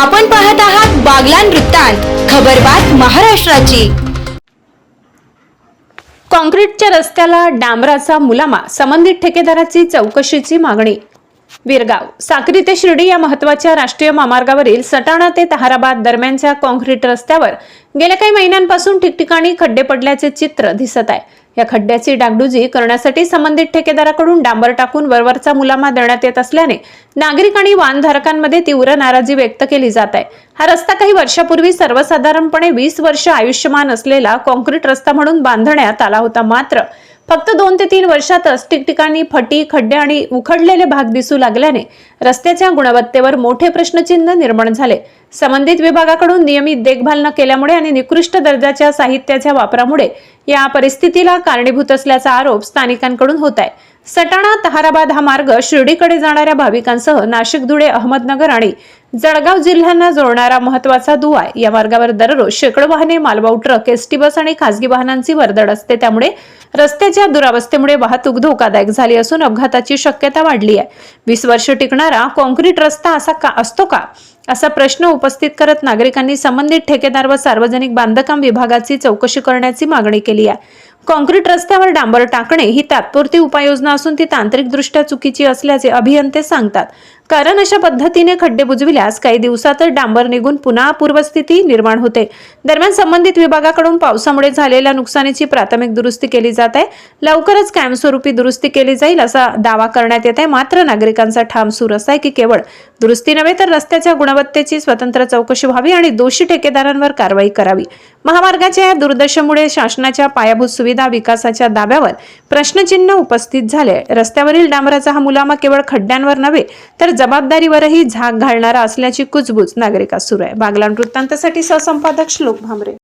आपण पाहत आहात बागलान वृत्तांत खबरबात महाराष्ट्राची. काँक्रीटच्या रस्त्याला डांबराचा मुलामा संबंधित ठेकेदाराची चौकशीची मागणी. विरगाव साक्री ते शिर्डी या महत्त्वाच्या राष्ट्रीय महामार्गावरील सटाणा ते ताहाराबाद दरम्यानच्या काँक्रीट रस्त्यावर गेल्या काही महिन्यांपासून ठिकठिकाणी खड्डे पडल्याचे चित्र दिसत आहे. या खड्ड्याची डागडुजी करण्यासाठी संबंधित ठेकेदाराकडून डांबर टाकून वरवरचा मुलामा देण्यात येत असल्याने नागरिक आणि वाहनधारकांमध्ये तीव्र नाराजी व्यक्त केली जात आहे. हा रस्ता काही वर्षापूर्वी सर्वसाधारणपणे वीस वर्ष आयुष्यमान असलेला काँक्रीट रस्ता म्हणून बांधण्यात आला होता मात्र फक्त दोन ते तीन वर्षातच ठिकठिकाणी फटी खड्डे आणि उखडलेले भाग दिसू लागल्याने रस्त्याच्या गुणवत्तेवर मोठे प्रश्नचिन्ह निर्माण झाले. संबंधित विभागाकडून नियमित देखभाल न केल्यामुळे आणि निकृष्ट दर्जाच्या साहित्याच्या वापरामुळे या परिस्थितीला कारणीभूत असल्याचा आरोप स्थानिकांकडून होत आहे. सटाणा तहाराबाद हा मार्ग शिर्डीकडे जाणाऱ्या भाविकांसह नाशिक धुळे अहमदनगर आणि जळगाव जिल्ह्यांना जोडणारा महत्त्वाचा दुवा आहे. या मार्गावर दररोज शेकडो वाहने मालवाहू ट्रक एसटी बस आणि खासगी वाहनांची वर्दळ असते. त्यामुळे रस्त्याच्या दुरावस्थेमुळे वाहतूक धोकादायक झाली असून अपघाताची शक्यता वाढली आहे. वीस वर्ष टिकणारा काँक्रीट रस्ता असा का असतो का? असा प्रश्न उपस्थित करत नागरिकांनी संबंधित ठेकेदार व सार्वजनिक बांधकाम विभागाची चौकशी करण्याची मागणी केली आहे. काँक्रीट रस्त्यावर डांबर टाकणे ही तात्पुरती उपाययोजना असून ती तांत्रिकदृष्ट्या चुकीची असल्याचे अभियंते सांगतात. कारण अशा पद्धतीने खड्डे बुजविल्यास काही दिवसातच डांबर निघून पुन्हा पूर्वस्थिती निर्माण होते. दरम्यान संबंधित विभागाकडून पावसामुळे झालेल्या नुकसानीची प्राथमिक दुरुस्ती केली जात आहे. लवकरच कायमस्वरूपी दुरुस्ती केली जाईल असा दावा करण्यात येत आहे. मात्र नागरिकांचा ठाम सूर असा आहे की केवळ दुरुस्ती नव्हे तर रस्त्याच्या गुणवत्तेची स्वतंत्र चौकशी व्हावी आणि दोषी ठेकेदारांवर कारवाई करावी. महामार्गाच्या या दुर्दशेमुळे शासनाच्या पायाभूत सुविधा विकासाच्या दाव्यावर प्रश्नचिन्ह उपस्थित झाले. रस्त्यावरील डांबराचा हा मुलामा केवळ खड्ड्यांवर नव्हे तर जबाबदारीवरही झाक घालणारा असल्याची कुजबूज नागरिकात सुरू आहे. बागलाण वृत्तांतासाठी सहसंपादक श्लोक भामरे.